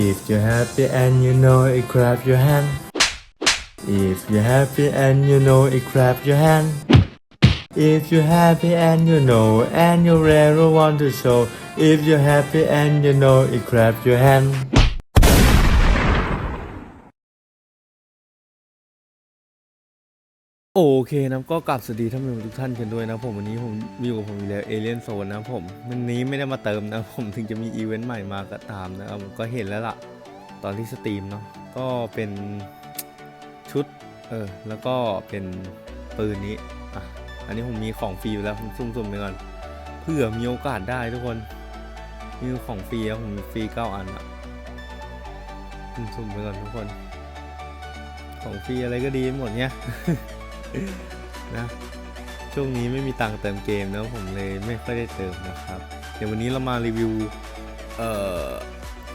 If you're happy and you know it, clap your hand. If you're happy and you know it, clap your hand. If you're happy and you know and you really want to show. If you're happy and you know it, clap your hand. โอเคนะก็กลับสวัสดีท่านผู้ชมทุกท่านกันด้วยนะผมวันนี้ผมมีอยู่กับผมอีกแล้วเอเลียนโซนนะผมวันนี้ไม่ได้มาเติมนะผมถึงจะมีอีเวนต์ใหม่มาก็ตามนะครับผมก็เห็นแล้วล่ะ ตอนที่สตรีมเนาะก็เป็นชุดเออแล้วก็เป็นปืนนี้อะอันนี้ผมมีของฟรีอยู่แล้วผมซุ่มๆไปก่อนเพื่อมีโอกาสได้ทุกคนมีของฟรีแล้วผมมีฟรีเก้าอันอะซุ่มๆไปก่อนทุกคน ของฟรีอะไรก็ดีหมดเนี่ย นะช่วงนี้ไม่มีตังค์เติมเกมแล้วผมเลยไม่ค่อยได้เติมนะครับ เดี๋ยววันนี้เรามารีวิว เอ่อ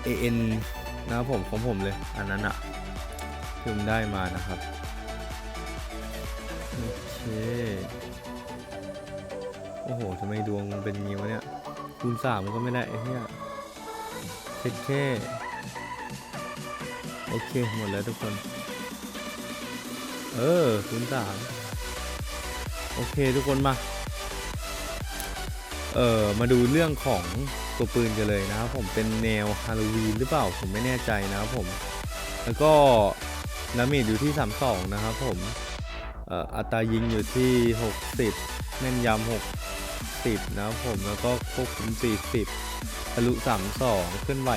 AN นะครับผมของผมเลย อันนั้นอะที่ผมได้มานะครับ โอเค โอ้โหทำไมดวงมันเป็นงี้วะเนี่ย คูณสามก็ไม่ได้ไอ้เนี่ยเช็ดแค่ โอเค หมดแล้วทุกคน เออคูณสามโอเคทุกคนมา เออมาดูเรื่องของตัวปืนกันเลยนะครับผมเป็นแนวฮาโลวีนหรือเปล่าผมไม่แน่ใจนะครับผม แล้วก็น้ำเมจอยู่ที่ 32 นะครับผมเอ่ออัตรายิงอยู่ที่ 60 แม่นยำ60 นะครับผม แล้วก็ควบคุม 40ทะลุ32 เคลื่อนไหว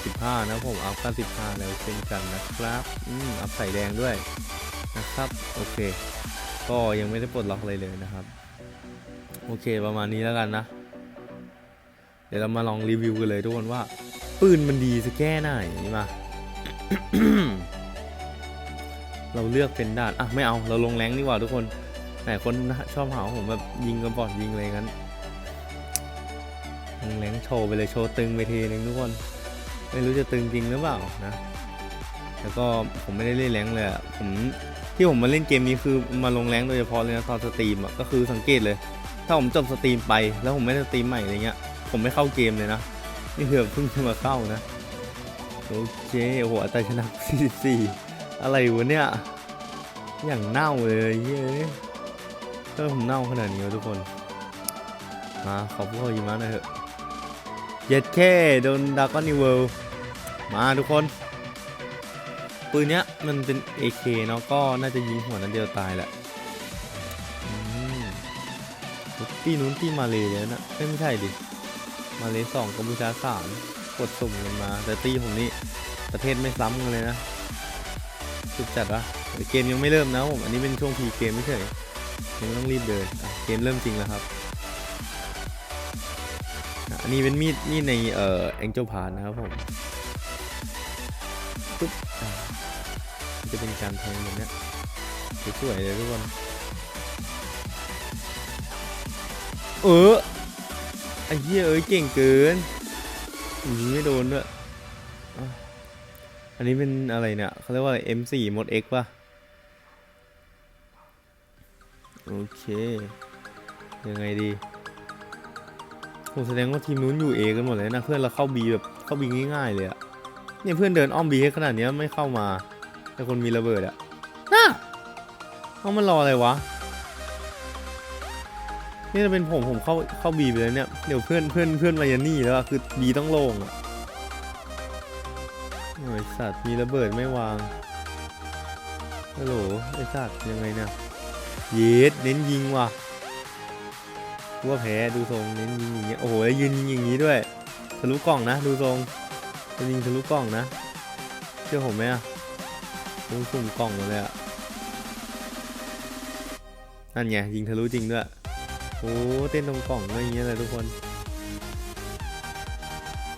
65 นะครับผม อัพ 95 แล้วเช่นกันนะครับ อืม อัพใส่แดงด้วย นะครับ โอเค ก็ยังไม่ได้ปลดล็อกอะไรเลยนะครับ โอเคประมาณนี้แล้วกันนะ เดี๋ยวเรามาลองรีวิวกันเลยทุกคนว่า ปืนมันดีสักแค่ไหนมา เราเลือกเป็นด้านอะไม่เอาเราลงแรงดีกว่าทุกคนไหนคนชอบหาว่าผมแบบยิงกระบอกยิงอะไรงั้นลงแรงโชว์ไปเลยโชว์ตึงไปทีนึงทุกคน ไม่รู้จะตึงจริงหรือเปล่านะแล้วก็ผมไม่ได้เล่นแรงเลยผม ที่ผมมาเล่นเกมนี้คือมาลงแรงโดยเฉพาะเลยนะตอนสตรีมอะก็คือสังเกตเลย ถ้าผมจบสตรีมไปแล้วผมไม่ได้สตรีมใหม่อะไรเงี้ย ผมไม่เข้าเกมเลยนะ นี่คือเพิ่งจะมาเข้านะ โอเคโอ้โหอัตราชนะ44 อะไรวะเนี่ย อย่างเน่าเลยเย้ยเออผมเน่าขนาดนี้ทุกคน มาขอพวกเขายิมาหน่อยเถอะเย็ดแค่โดนดากอนนิเวิลมาทุกคน ปืนเนี้ยมันเป็น AK เนาะก็น่าจะยิงหัวนั้นเดียวตายแหละตีนู้นตีมาเลยเลยนะไม่ใช่ดิ มาเลยสองกัมพูชาสามกดสุ่มกันมา แต่ตีผมนี่ประเทศไม่ซ้ำกันเลยนะสุดจัดวะเกมยังไม่เริ่มนะผมอันนี้เป็นช่วงพีเกมไม่ใช่ยังต้องรีบเดินเกมเริ่มจริงแล้วครับอันนี้เป็นมีดมีดในเอ่อแองเจิลพาร์นะครับผม จะเป็นการแทงแบบนี้สวยๆเลยทุกคน เออไอ้เหี้ยเอ้ยเก่งเกินอืมไม่โดนด้วยอันนี้เป็นอะไรเนี่ยเขาเรียกว่าอะไร M4 มด X ป่ะ โอเค ยังไงดีผมแสดงว่าทีมนู้นอยู่ A กันหมดเลยนะ เพื่อนเราเข้า B แบบเข้า B ง่ายๆเลยอะเนี่ยเพื่อนเดินอ้อม B ให้ขนาดนี้ไม่เข้ามา แต่คนมีระเบิดอะฮะเอามันรออะไรวะ นี่จะเป็นผมผมเข้าเข้าบีไปแล้วเนี่ย เดี๋ยวเพื่อนเพื่อนเพื่อนมายันนี่แล้วอะคือบีต้องโล่งอะโอ้ยสัตว์มีระเบิดไม่วางฮัลโหลไอสัตว์ยังไงเนี่ยเยสเน้นยิงว่ะกูว่าแพ้ดูทรงเน้นยิงอย่างเงี้ยโอ้โหแล้วยืนยิงอย่างงี้ด้วยทะลุกล่องนะ ดูทรงจะยิงทะลุกล่องนะเชื่อผมไหมอะ ดูสุ่มกล่องมาเลยอะนั่นไงยิงทะลุจริงด้วย โอ้เต้นตรงกล่องอะไรอย่างเงี้ยเลยทุกคน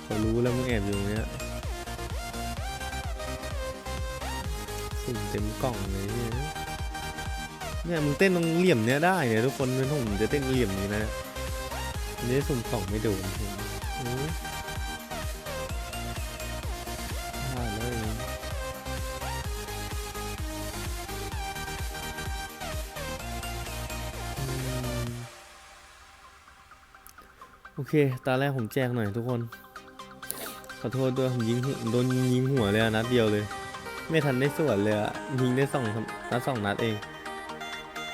เขารู้แล้วมึงแอบอยู่ตรงเนี้ยสุ่มเต็มกล่องเลยเนี่ยเนี่ยมึงเต้นตรงเหลี่ยมเนี้ยได้เนี่ยทุกคนเป็นผมจะเต้นเหลี่ยมนี้นะอันนี้สุ่มกล่องไม่โดน โอเค ตาแรกผมแจกหน่อยทุกคนสอโทษด้วยผมยิงโดนยิงหัวเลยนัดเดียวเลย ไม่ทันได้สวนเลยอะยิงได้สองนัดสองนัดเอง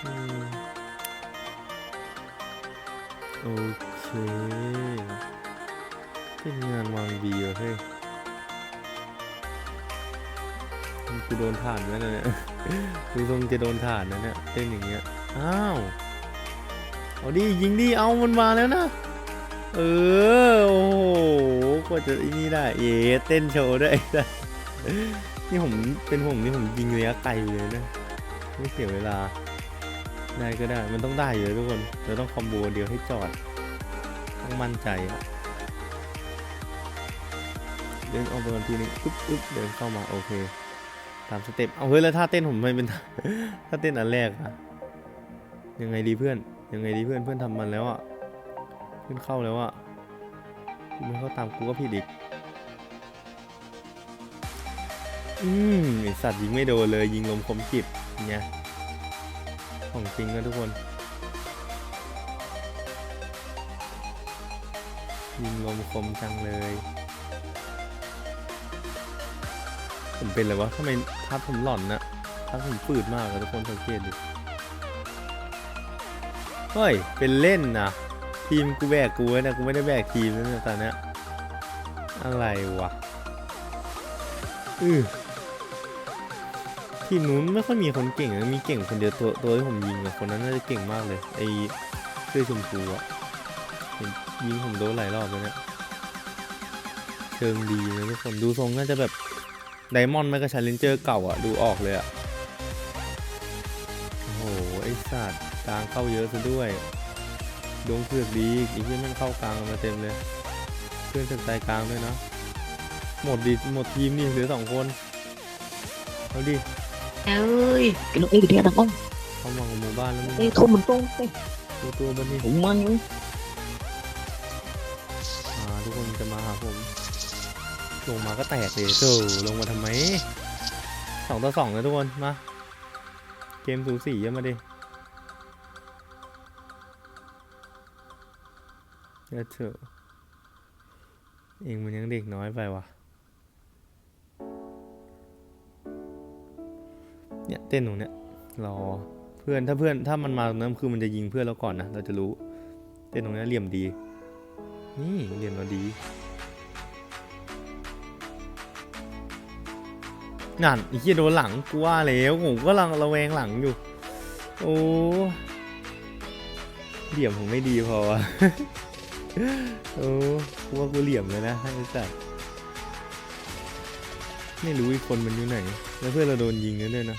อโอเค เป็นงานวางบีเหรอเฮ้ยกูโดนถ่านไหมเนี่ยดูทรงจะโดนถ่านนะเนี่ยเต้นอย่างเงี้ย อ้าว เอาดิยิงดิ เอามันมาแล้วนะ เออ โอ้โหกว่าจะไอ้นี่ได้ เอ๋เต้นโชว์ด้วยนี่ผมเป็นผมนี่ผมยิงระยะไกลเลยนะ ไม่เสียเวลา ได้ก็ได้ มันต้องได้อยู่ทุกคนเราต้องคอมโบเดียวให้จอด ต้องมั่นใจอะเดินออกไปก่อนทีนึงอุ๊บอุ๊บเดินเข้ามาโอเค ตามสเต็ป เอาเฮ้ยแล้วท่าเต้นผมไม่เป็นท่าเต้นอันแรกอะยังไงดีเพื่อน ยังไงดีเพื่อนเพื่อนทำมันแล้วอะ ขึ้นเข้าแล้วอะกูไม่เข้าตามกูก็ผิดอีก อืมไอสัตว์ยิงไม่โดนเลยยิงลมคมกริบไงของจริงนะทุกคน ยิงลมคมจังเลยผมเป็นอะไรวะทำไมทับผมหล่อนนะทับผมปืดมากเลยทุกคนสังเกตดิ เฮ้ย เป็นเล่นนะ ทีมกูแบกกูนะกูไม่ได้แบกทีมนะตอนเนี้ยอะไรวะอือทีมนู้นไม่ค่อยมีคนเก่งมีเก่งคนเดียวตัวตัวที่ผมยิงอะคนนั้นน่าจะเก่งมากเลยไอ้เสื้อชมพูอะยิงผมโดนหลายรอบแล้วเนี่ยเชิงดีนะทุกคนดูทรงน่าจะแบบไดมอนด์ไม่ก็ชาเลนเจอร์เก่าอะดูออกเลยอะโอ้โหไอ้สัตว์กลางเข้าเยอะซะด้วย ดวงเผือกดีอีกไอ้ที่มันเข้ากลางมาเต็มเลย เพื่อนสนใจกลางด้วยนะหมดดิหมดทีมนี่เหลือสองคนเอาดิ ơi cái lúc ấy thì đàn ông เข้ามาของหมู่บ้านแล้วมึง đây thôi mình tôm đây ตัวตัวบันนี่ cũng mang những อ่าทุกคนจะมาหาผมลงมาก็แตกเลยโธ่ลงมาทำไมสองต่อสองนะทุกคนมาเกมสูสีเยอะมาดิ เดี๋ยวเถอะเองมันยังเด็กน้อยไปวะเนี่ยเต้นตรงเนี้ยรอเพื่อนถ้าเพื่อนถ้ามันมาตรงนั้นคือมันจะยิงเพื่อนเราก่อนนะเราจะรู้ เต้นตรงเนี้ยเหลี่ยมดี นี่เหลี่ยมเราดีนั่นไอ้เหี้ยโดนหลังกูว่าแล้วผมก็ลังระแวงหลังอยู่ โอ้เหลี่ยมผมไม่ดีพอวะ โอ้กูว่ากูเหลี่ยมเลยนะให้สัตว์ไม่รู้อีกคนมันอยู่ไหน แล้วเพื่อนเราโดนยิงกันด้วยนะ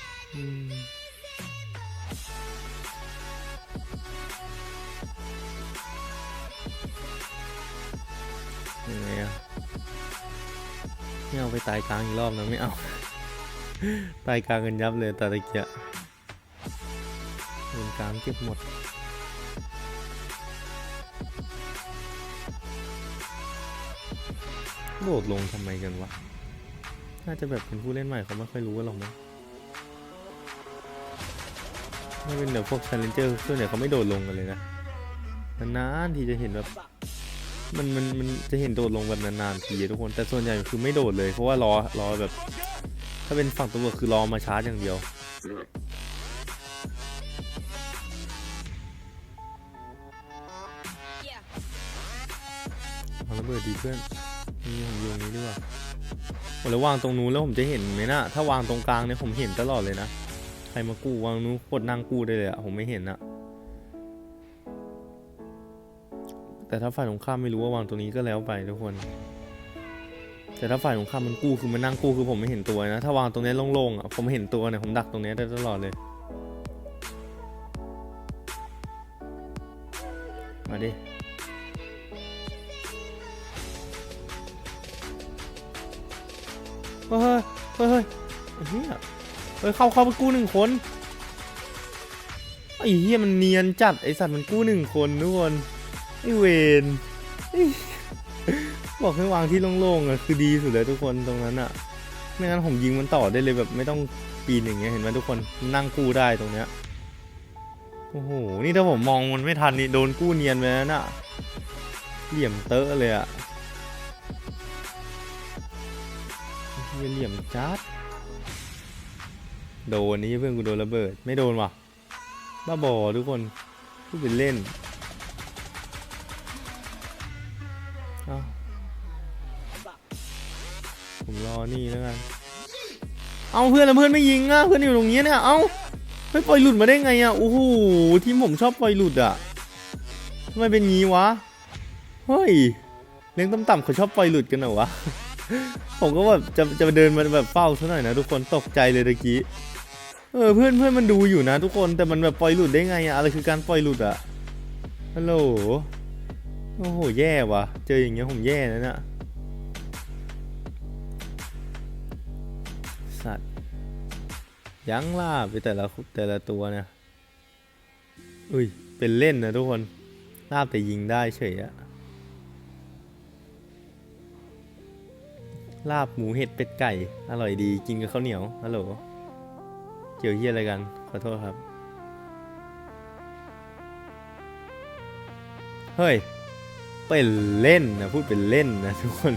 ยังไงอะไม่เอาไปตายกลางอีกรอบนะไม่เอา ตายกลางกันยับเลยตาตะเกียะโดนกลางเก็บหมด โดดลงทำไมกันวะ น่าจะแบบเป็นผู้เล่นใหม่เขาไม่ค่อยรู้กันหรอกมั้งถ้าเป็นเดี๋ยวพวก challenger ส่วนใหญ่เขาไม่โดดลงกันเลยนะ นานๆทีจะเห็นแบบ มันมันมันจะเห็นโดดลงแบบนานๆทีทุกคน แต่ส่วนใหญ่คือไม่โดดเลย เพราะว่ารอรอแบบ ถ้าเป็นฝั่งตำรวจคือรอมาชาร์จอย่างเดียวเอาระเบิดดีเพื่อน นี่ผมอยู่ตรงนี้ดีกว่าโอ้แล้ววางตรงนู้นแล้วผมจะเห็นไหมนะถ้าวางตรงกลางเนี่ยผมเห็นตลอดเลยนะใครมากู้วางนู้นกดนั่งกู้ได้เลยอะผมไม่เห็นอะแต่ถ้าฝ่ายตรงข้ามไม่รู้ว่าวางตรงนี้ก็แล้วไปทุกคน แต่ถ้าฝ่ายตรงข้ามมันกู้คือมันนั่งกู้คือผมไม่เห็นตัวนะ ถ้าวางตรงนี้โล่งๆอะผมเห็นตัวเนี่ยผมดักตรงนี้ได้ตลอดเลย มาดิ เฮ้ยเฮ้ยเฮ้ยเฮียเฮ้ยเข้าเข้าไปกู้หนึ่งคนไอ้เฮียมันเนียนจัดไอสัตว์มันกู้หนึ่งคนทุกคนไอเวนบอกให้วางที่โล่งๆอะคือดีสุดเลยทุกคนตรงนั้นอะไม่งั้นผมยิงมันต่อได้เลยแบบไม่ต้องปีนอย่างเงี้ยเห็นไหมทุกคนนั่งกู้ได้ตรงเนี้ยโอ้โหนี่ถ้าผมมองมันไม่ทันนี่โดนกู้เนียนไปแล้วน่ะเหลี่ยมเตอะเลยอะ เหลี่ยมจัดโดนนี่เพื่อนกูโดนระเบิด ไม่โดนว่ะบ้าบอทุกคนพูดเป็นเล่นเอ้าผมรอนี่แล้วกันเอาเพื่อนแล้วเพื่อนไม่ยิงอะเพื่อนอยู่ตรงนี้เนี่ยเอาไม่ปล่อยหลุดมาได้ไงอะโอ้โหทีมผมชอบปล่อยหลุดอะทำไมเป็นงี้วะเฮ้ยเลี้ยงต่ำๆเขาชอบปล่อยหลุดกันเหรอวะ ผมก็แบบจะจะเดินมาแบบเฝ้าซะหน่อยนะทุกคนตกใจเลยตะกี้เออเพื่อนเพื่อนมันดูอยู่นะ ทุกคนแต่มันแบบปล่อยหลุดได้ไงอะอะไรคือการปล่อยหลุดอะฮัลโหลโอ้โหแย่ว่ะ เจออย่างเงี้ยผมแย่นะเนี่ยสัตว์ยั้งล่าไปแต่ละแต่ละตัวเนี่ยอุ้ยเป็นเล่นนะทุกคนลาบแต่ยิงได้เฉยอะ ลาบหมูเห็ดเป็ดไก่ อร่อยดีกินกับข้าวเหนียวฮัลโหลเกี่ยวเฮียอะไรกัน ขอโทษครับ เฮ้ยเป็นเล่นนะพูดเป็นเล่นนะทุกคน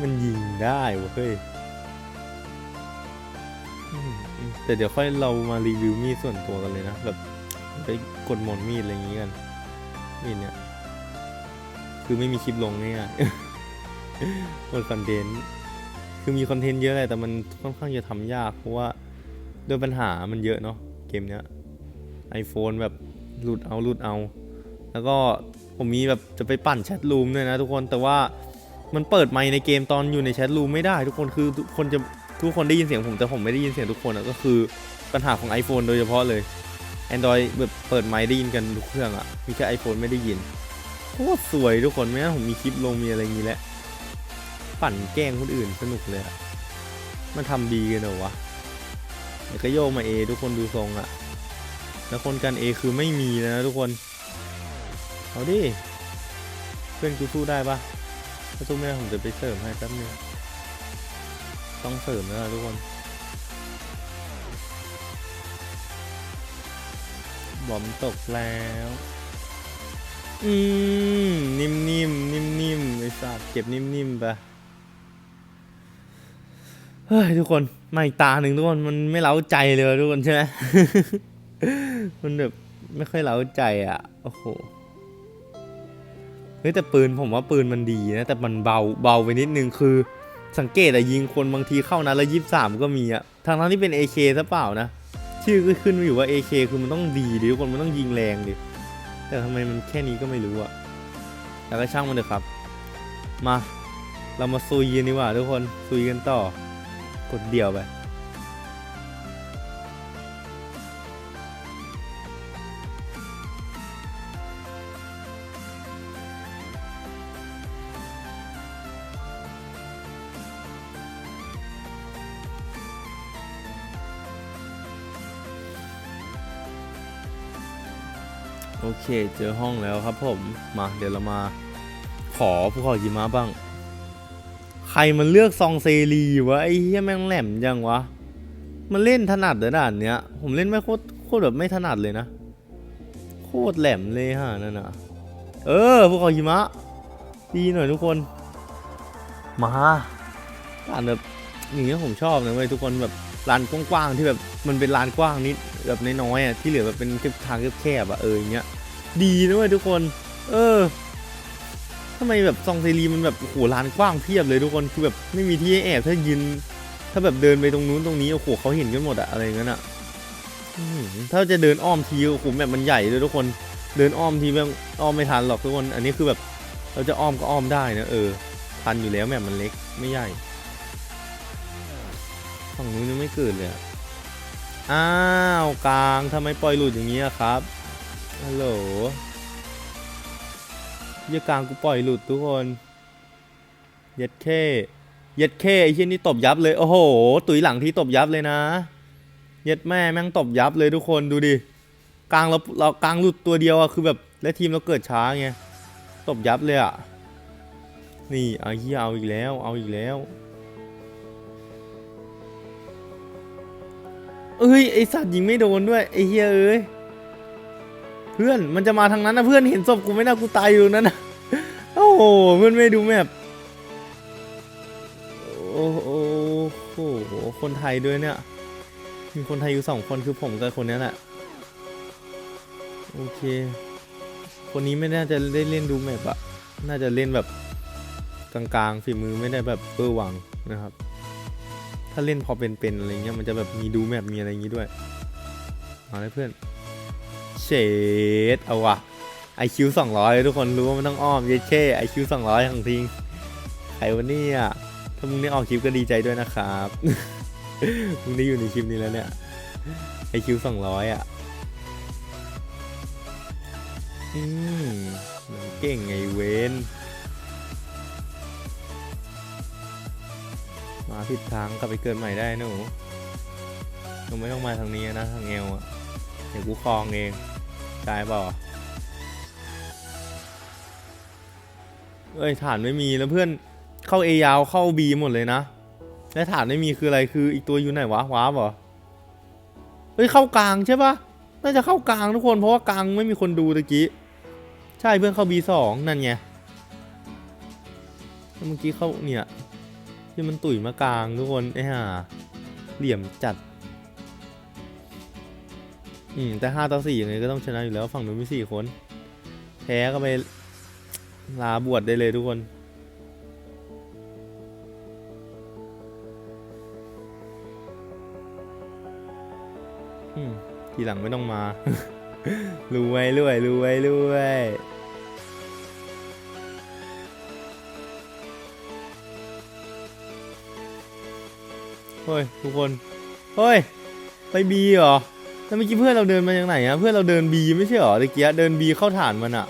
มันยิงได้วะเฮ้ยแต่เดี๋ยวค่อยเรามารีวิวมีดส่วนตัวกันเลยนะแบบไปกดหมอนมีดอะไรอย่างงี้กันมีดเนี่ยคือไม่มีคลิปลงเนี่ย มดคอนเทนต์คือมีคอนเทนต์เยอะแหละแต่มันค่อนข้างจะทำยากเพราะว่าด้วยปัญหามันเยอะเนาะเกมเนี้ย iPhone แบบหลุดเอาหลุดเอา แล้วก็ผมมีแบบจะไปปั่นแชทรูมด้วยนะทุกคนแต่ว่ามันเปิดไมค์ในเกมตอนอยู่ในแชทรูมไม่ได้ ทุกคนคือทุกคนจะทุกคนได้ยินเสียงผมแต่ผมไม่ได้ยินเสียงทุกคนอะก็คือปัญหาของ iPhone โดยเฉพาะเลย Android แบบเปิดไมค์ได้ยินกันทุกเครื่องอะมีแค่ iPhone ไม่ได้ยินโคตรสวยทุกคนไม่งั้นผมมีคลิปลงมีอะไรอย่างนี้แหละ ปั่นแกล้งคนอื่นสนุกเลยอะมันทำดีกันเหรอวะเดี๋ยวก็โยกมา A ทุกคนดูทรงอะแล้วคนกัน A คือไม่มีแล้วนะทุกคน เอาดิ เพื่อนกูสู้ได้ปะถ้าสู้ไม่ได้ผมจะไปเสริมให้แป๊บนึง ต้องเสริมแล้วนะทุกคน บอมตกแล้ว อืม นิ่มๆ นิ่มๆ ไอ้สัตว์เก็บนิ่มๆไป เฮ้ยทุกคนมาอีกตาหนึ่งทุกคนมันไม่เล้าใจเลยทุกคนใช่ไหมมันแบบไม่ค่อยเล้าใจอะโอ้โหเฮ้ยแต่ปืนผมว่าปืนมันดีนะแต่มันเบาเบาไปนิดนึงคือ สังเกตอะยิงคนบางทีเข้านัดละยี่สามก็มีอะทางนั้นที่เป็น AK ซะเปล่านะชื่อก็ขึ้นมาอยู่ว่า AK คือมันต้องดีดิทุกคนมันต้องยิงแรงดิแต่ทำไมมันแค่นี้ก็ไม่รู้อะแต่ก็ช่างมันเถอะครับ มาเรามาซุยกันดีกว่าทุกคนซุยกันต่อ กดเดียวไปโอเค เจอห้องแล้วครับผม มาเดี๋ยวเรามาขอผู้ขอยิมะบ้าง ใครมันเลือกซองเซรีวะไอ้เหี้ยแม่งแหลมจังวะ มันเล่นถนัดเด้อด่านเนี้ย ผมเล่นไม่โคตรโคตรแบบไม่ถนัดเลยนะ โคตรแหลมเลยฮะนั่นน่ะ เออพวกเขาหิมะ ดีหน่อยทุกคน มาด่านแบบอย่างเงี้ยผมชอบนะเว้ยทุกคนแบบลานกว้างๆที่แบบมันเป็นลานกว้างนิดแบบน้อยๆอะที่เหลือแบบเป็นทางแคบๆอะเอออย่างเงี้ยดีนะเว้ยทุกคน เออ ทำไมแบบซองเซรีมันแบบโอ้โหลานกว้างเพียบเลยทุกคนคือแบบไม่มีที่ให้แอบถ้ายืนถ้าแบบเดินไปตรงนู้นตรงนี้โอ้โหเขาเห็นกันหมดอะอะไรอย่างนั้นอะถ้าจะเดินอ้อมทีโอ้โหแบบมันใหญ่เลยทุกคนเดินอ้อมทีแบบอ้อมไม่ทันหรอกทุกคน อันนี้คือแบบเราจะอ้อมก็อ้อมได้นะเออทันอยู่แล้วแบบมันเล็กไม่ใหญ่ฝั่งนู้นยังไม่เกิดเลยอ้าวกลางทำไมปล่อยหลุดอย่างนี้ครับฮัลโหล เหี้ยกลางกูปล่อยหลุดทุกคนเย็ดเข้เย็ดเข้ไอ้เชี่ยนี่ตบยับเลยโอ้โหตุยหลังที่ตบยับเลยนะ เย็ดแม่แม่งตบยับเลยทุกคนดูดิกลางเราเรากลางหลุดตัวเดียวอะคือแบบและทีมเราเกิดช้าไงตบยับเลยอะนี่เอาเฮียเอาอีกแล้ว เอาอีกแล้วเอ้ยไอสัตว์ยิงไม่โดนด้วยไอเฮียเอ้ย พื่อนมันจะมาทางนั้นนะเพื่อนเห็นศพกูไม่น่ากูตายอยู่นั้นนะโอ้โหเพื่อนไม่ดูแมพโอ้โหคนไทยด้วยเนี่ยมีคนไทยอยู่สองคนคือผมกับคนนี้แหละโอเค คนนี้ไม่น่าจะได้เล่นดูแมปอะน่าจะเล่นแบบกลางๆฝีมือไม่ได้แบบเออร์วังนะครับ ถ้าเล่นพอเป็นๆอะไรเงี้ยมันจะแบบมีดูแมปมีอะไรอย่างงี้ด้วยมาเลยเพื่อน เชดเอาวะไอคิวสองร้อยทุกคนรู้ว่ามันต้องอ้อมเยเช่ไอคิวสองร้อยของทิ้งใครวันนี้อะถ้ามึงได้ออกคลิปก็ดีใจด้วยนะครับมึงได้อยู่ในคลิปนี้แล้วเนี่ยไอคิวสองร้อยอะอืมเก่งไงเวนมาผิดทางกลับไปเกิดใหม่ได้นะหนูหนูไม่ต้องมาทางนี้นะทางเอวอะเดี๋ยวกูคลองเอง กายเปล่าเอ้ยฐานไม่มีแล้วเพื่อนเข้าเอยาวเข้าบีหมดเลยนะและฐานไม่มีคืออะไรคืออีกตัวอยู่ไหนวะว้าบเหรอเฮ้ยเข้ากลางใช่ปะน่าจะเข้ากลางทุกคนเพราะว่ากลางไม่มีคนดูตะกี้ใช่เพื่อนเข้าบีสองนั่นไงเมื่อกี้เข้าเนี่ยที่มันตุ๋ยมากลางทุกคนไอ้ห่าเหลี่ยมจัด อืมแต่ห้าต่อสี่ยังไงก็ต้องชนะอยู่แล้วฝั่งนู้นมีสี่คน แพ้ก็ไปลาบวชได้เลยทุกคน อืมทีหลังไม่ต้องมารวยรวยรวยรวยเฮ้ย ทุกคน เฮ้ย ไปบีเหรอ แล้วเมื่อกี้เพื่อนเราเดินมาจากไหนอะเพื่อนเราเดินบีไม่ใช่เหรอตะกี้เดินบีเข้าฐานมันอะ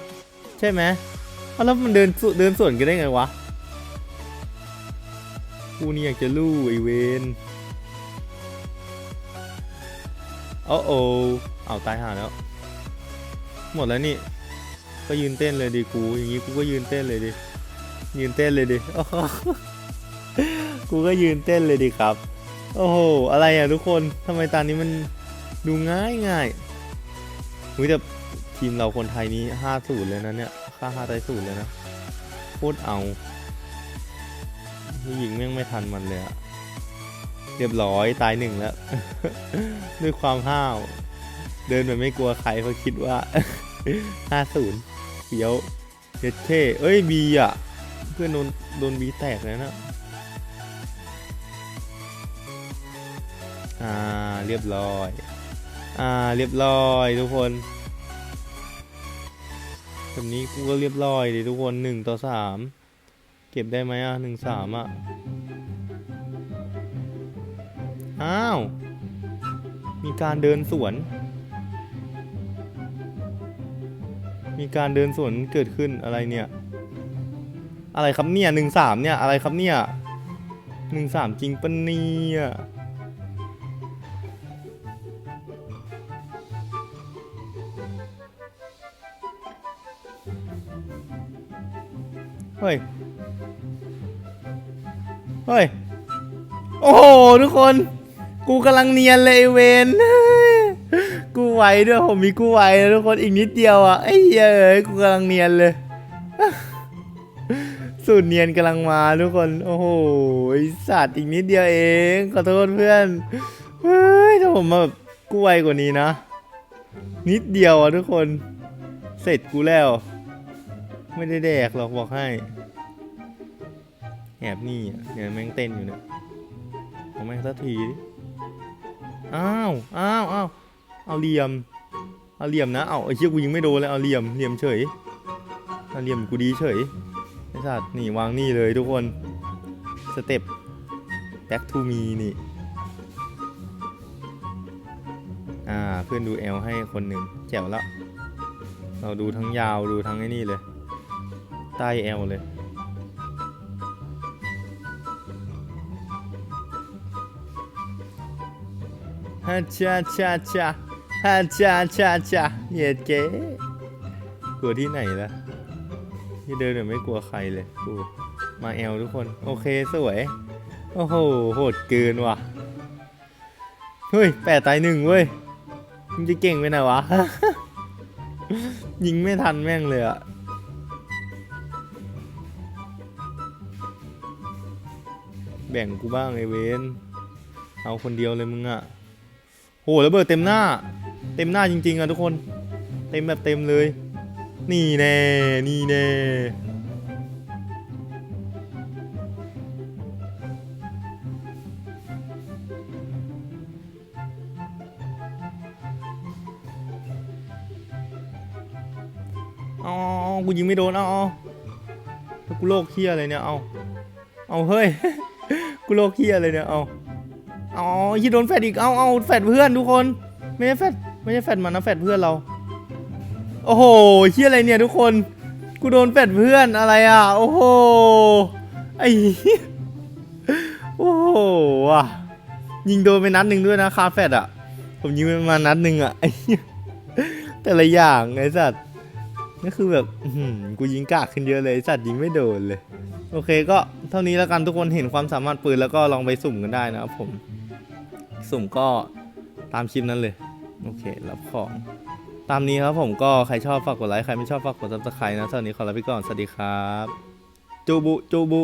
ใช่ไหมเอาแล้วมันเดินสเดินสวนกันได้ไงวะกูนี่อยากจะลู่ไอเวนโอ้โอเอาตายห่าแล้ว หมดแล้วนี่ ก็ยืนเต้นเลยดิกูอย่างงี้กูก็ยืนเต้นเลยดิยืนเต้นเลยดิกูก็ยืนเต้นเลยดิครับ โอ้โห อะไรอะทุกคนทำไมตอนนี้มัน ดูง่ายง่ายอุ้ยแต่ทีมเราคนไทยนี้ห้าศูนย์เลยนะเนี่ย ค่าห้าไตศูนย์เลยนะโคตรเอาผู้หญิงแม่งไม่ทันมันเลยอะเรียบร้อยตายหนึ่งแล้ว ด้วยความห้าว เดินแบบไม่กลัวใครเพราะคิดว่าห้าศูนย์เดี๋ยวเด็ดเท่เอ้ยบีอะ เพื่อนโดนโดนบีแตกเลยนะอ่าเรียบร้อย อ่าเรียบร้อยทุกคนแบบนี้กูก็เรียบร้อยดิทุกคนหนึ่งต่อสามเก็บได้ไหมอะหนึ่งสามอะ อ้าว มีการเดินสวน มีการเดินสวนเกิดขึ้นอะไรเนี่ย อะไรครับเนี่ยหนึ่งสามเนี่ยอะไรครับเนี่ยหนึ่งสามจริงปะเนี่ย เฮ้ย เฮ้ย โอ้โห ทุกคน กูกำลังเนียนเลยเวนกูไหวด้วยผมมีกูไหวนะทุกคนอีกนิดเดียวอะไอ้เหี้ยเอ้ยกูกำลังเนียนเลย สูตรเนียนกำลังมาทุกคน โอ้โหสัตว์อีกนิดเดียวเองขอโทษเพื่อนเฮ้ยถ้าผมมาแบบกูไวกว่านี้นะ นิดเดียวอะทุกคน เสร็จกูแล้ว ไม่ได้แดกหรอกบอกให้แอบนี่เนี่ยแม่งเต้นอยู่เนี่ยเอาแม่งสักทีดิอ้าวอ้าวอ้าวเอาเหลี่ยมเอาเหลี่ยมนะเอาไอ้เชี่ยกูยิงไม่โดนเลยเอาเหลี่ยมเหลี่ยมเฉยเอาเหลี่ยมกูดีเฉยไอ้สัตว์นี่วางนี่เลยทุกคนสเต็ป back to me นี่อ่าเพื่อนดูเอลให้คนหนึ่งแจ๋วแล้วเราดูทั้งยาวดูทั้งไอ้นี่เลย ใต้เอลเลยฮ่าชาชาชาฮ่าชาชาชาเหยียดเก๋กลัวที่ไหนล่ะที่เดินแบบไม่กลัวใครเลยกูมาแอลทุกคน โอเคสวย โอ้โหโหดเกินว่ะ เฮ้ยแปดตายหนึ่งเว้ยมึงจะเก่งไปไหนวะ ยิงไม่ทันแม่งเลยอะ แบ่งกูบ้างไอเวนเอาคนเดียวเลยมึงอะโหแล้วเบิดเต็มหน้า เต็มหน้าจริง ๆอะทุกคน เต็มแบบเต็มเลย นี่แน่นี่แน่เอากูยิงไม่โดนเอาเอากูโลกเฮียอะไรเนี่ยเอาเอาเฮ้ย กูโลกเฮียอะไรเนี่ย เอาเอายี่โดนแฟดอีก เอาเอาแฟดเพื่อนทุกคน ไม่ใช่แฟดไม่ใช่แฟดมันนะแฟดเพื่อนเรา โอ้โหเฮียอะไรเนี่ยทุกคน กูโดนแฟดเพื่อนอะไรอะ โอ้โห ไอ้ โอ้โหว่ะยิงโดนไปนัดหนึ่งด้วยนะคาแฟดอะ ผมยิงไปมานัดหนึ่งอะไอ้แต่ละอย่างไอ้สัตว์นี่คือแบบกูยิงกากขึ้นเยอะเลยไอ้สัตว์ยิงไม่โดนเลย โอเคก็เท่านี้แล้วกันทุกคนเห็นความสามารถปืนแล้วก็ลองไปสุ่มกันได้นะครับผม สุ่มก็ตามคลิปนั้นเลย โอเครับของ ตามนี้ครับผมก็ใครชอบฝากกดไลค์ใครไม่ชอบฝากกดซับสไครต์นะตอนนี้ขอลาไปก่อนสวัสดีครับ จูบุจูบุ